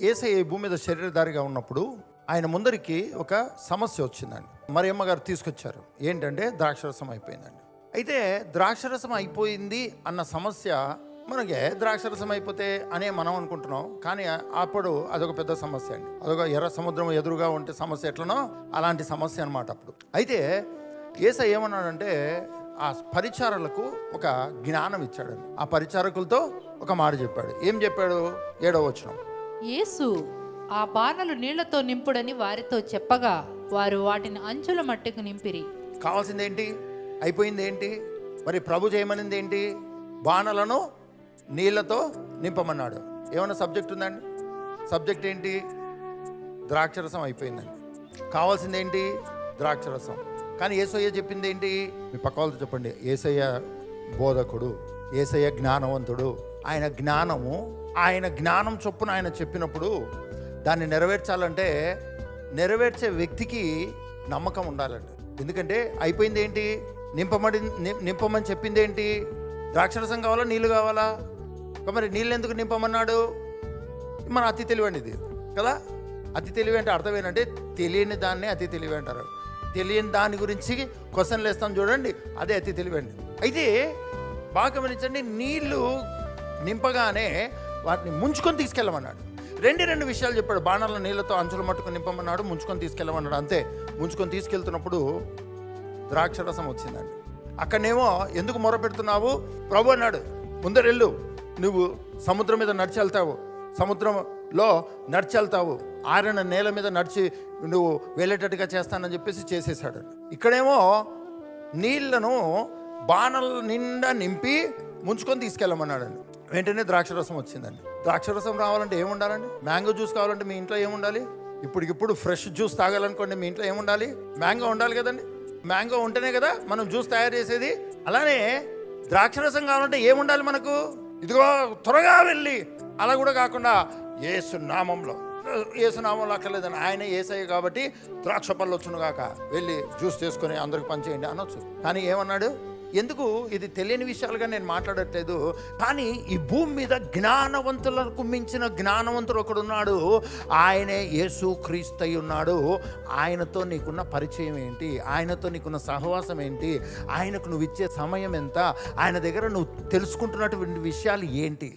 ఏసై భూమి మీద శరీరధారిగా ఉన్నప్పుడు ఆయన ముందరికి ఒక సమస్య వచ్చిందండి. మరియమ్మ గారు తీసుకొచ్చారు. ఏంటంటే ద్రాక్షరసం అయిపోయిందండి. అయితే ద్రాక్షరసం అయిపోయింది అన్న సమస్య మనకి ద్రాక్షరసం అయిపోతే అనే మనం అనుకుంటున్నాం. కానీ అప్పుడు అదొక పెద్ద సమస్య అండి. అదొక ఎర్ర సముద్రం ఎదురుగా ఉంటే సమస్య ఎట్లనో అలాంటి సమస్య అనమాట అప్పుడు. అయితే ఏసై ఏమన్నాడంటే ఆ పరిచారలకు ఒక జ్ఞానం ఇచ్చాడండి. ఆ పరిచారకులతో ఒక మాట చెప్పాడు. ఏం చెప్పాడు? ఏడవ వచనం. యేసు ఆ బాణలు నీళ్ళతో నింపుడని వారితో చెప్పగా వారు వాటిని అంచుల మట్టుకు నింపిరి. కావాల్సింది ఏంటి అయిపోయింది ఏంటి మరి ప్రభు చేయమనింది ఏంటి బాణలను నీళ్ళతో నింపమన్నాడు. ఏమైనా సబ్జెక్ట్ ఉందండి? సబ్జెక్ట్ ఏంటి? ద్రాక్షరసం అయిపోయిందండి. కావాల్సింది ఏంటి ద్రాక్షరసం. కానీ ఏసయ్య చెప్పింది ఏంటి మీ పక్క వాళ్ళతో చెప్పండి. ఏసయ్య బోధకుడు ఏసయ్య జ్ఞానవంతుడు. ఆయన జ్ఞానము ఆయన జ్ఞానం చొప్పున ఆయన చెప్పినప్పుడు దాన్ని నెరవేర్చాలంటే నెరవేర్చే వ్యక్తికి నమ్మకం ఉండాలండి ఎందుకంటే అయిపోయింది ఏంటి? నింపమడి నింపమని చెప్పింది ఏంటి? ద్రాక్షరసం కావాలా? నీళ్ళు కావాలా? మరి నీళ్ళు ఎందుకు నింపమన్నాడు? మన అతి తెలివండి ఇది కదా? అతి తెలివి అంటే అర్థం ఏంటంటే తెలియని దాన్ని అతి తెలివి అంటారు. తెలియని దాని గురించి క్వశ్చన్లు వేస్తాం చూడండి అదే అతి తెలివండి. అయితే బాగా గమనించండి నీళ్ళు నింపగానే వాటిని ముంచుకొని తీసుకెళ్ళమన్నాడు. రెండు రెండు విషయాలు చెప్పాడు. బాణాల నీళ్ళతో అంచులు మట్టుకు నింపమన్నాడు ముంచుకొని తీసుకెళ్ళమన్నాడు. అంతే. ముంచుకొని తీసుకెళ్తున్నప్పుడు ద్రాక్షరసం వచ్చిందండి. అక్కడనేమో ఎందుకు మొరపెడుతున్నావు ప్రభు అన్నాడు ముందరెళ్ళు. నువ్వు సముద్రం మీద నడిచి వెళ్తావు. సముద్రంలో నడిచి వెళ్తావు. ఆరిన నేల మీద నడిచి నువ్వు వెళ్ళేటట్టుగా చేస్తానని చెప్పేసి చేసేసాడు. ఇక్కడేమో నీళ్ళను బాణల నిండా నింపి ముంచుకొని తీసుకెళ్ళమన్నాడు వెంటనే ద్రాక్షరసం వచ్చిందండి. ద్రాక్షరసం రావాలంటే ఏముండాలండి? మ్యాంగో జ్యూస్ కావాలంటే మీ ఇంట్లో ఏముండాలి? ఇప్పటికిప్పుడు ఫ్రెష్ జ్యూస్ తాగాలనుకోండి మీ ఇంట్లో ఏముండాలి? మ్యాంగో ఉండాలి కదండి. మ్యాంగో ఉంటేనే కదా మనం జ్యూస్ తయారు చేసేది. అలానే ద్రాక్షరసం కావాలంటే ఏముండాలి మనకు? ఇదిగో త్వరగా వెళ్ళి. అలా కూడా కాకుండా ఏసు నామంలో. ఏసు నామంలో అక్కర్లేదని ఆయన ఏసయ్య కాబట్టి ద్రాక్ష పళ్ళు వచ్చును కాక వెళ్ళి జ్యూస్ చేసుకొని అందరికి పనిచేయండి అనొచ్చు. కానీ ఏమన్నాడు? ఎందుకు ఇది తెలియని విషయాలుగా నేను మాట్లాడట్లేదు? కానీ ఈ భూమి మీద జ్ఞానవంతులకు మించిన జ్ఞానవంతుడు ఒకడున్నాడు. ఆయనే యేసు క్రీస్తయి ఉన్నాడు. ఆయనతో నీకున్న పరిచయం ఏంటి? ఆయనతో నీకున్న సహవాసం ఏంటి? ఆయనకు నువ్వు ఇచ్చే సమయం ఎంత? ఆయన దగ్గర నువ్వు తెలుసుకుంటున్నటువంటి విషయాలు ఏంటి?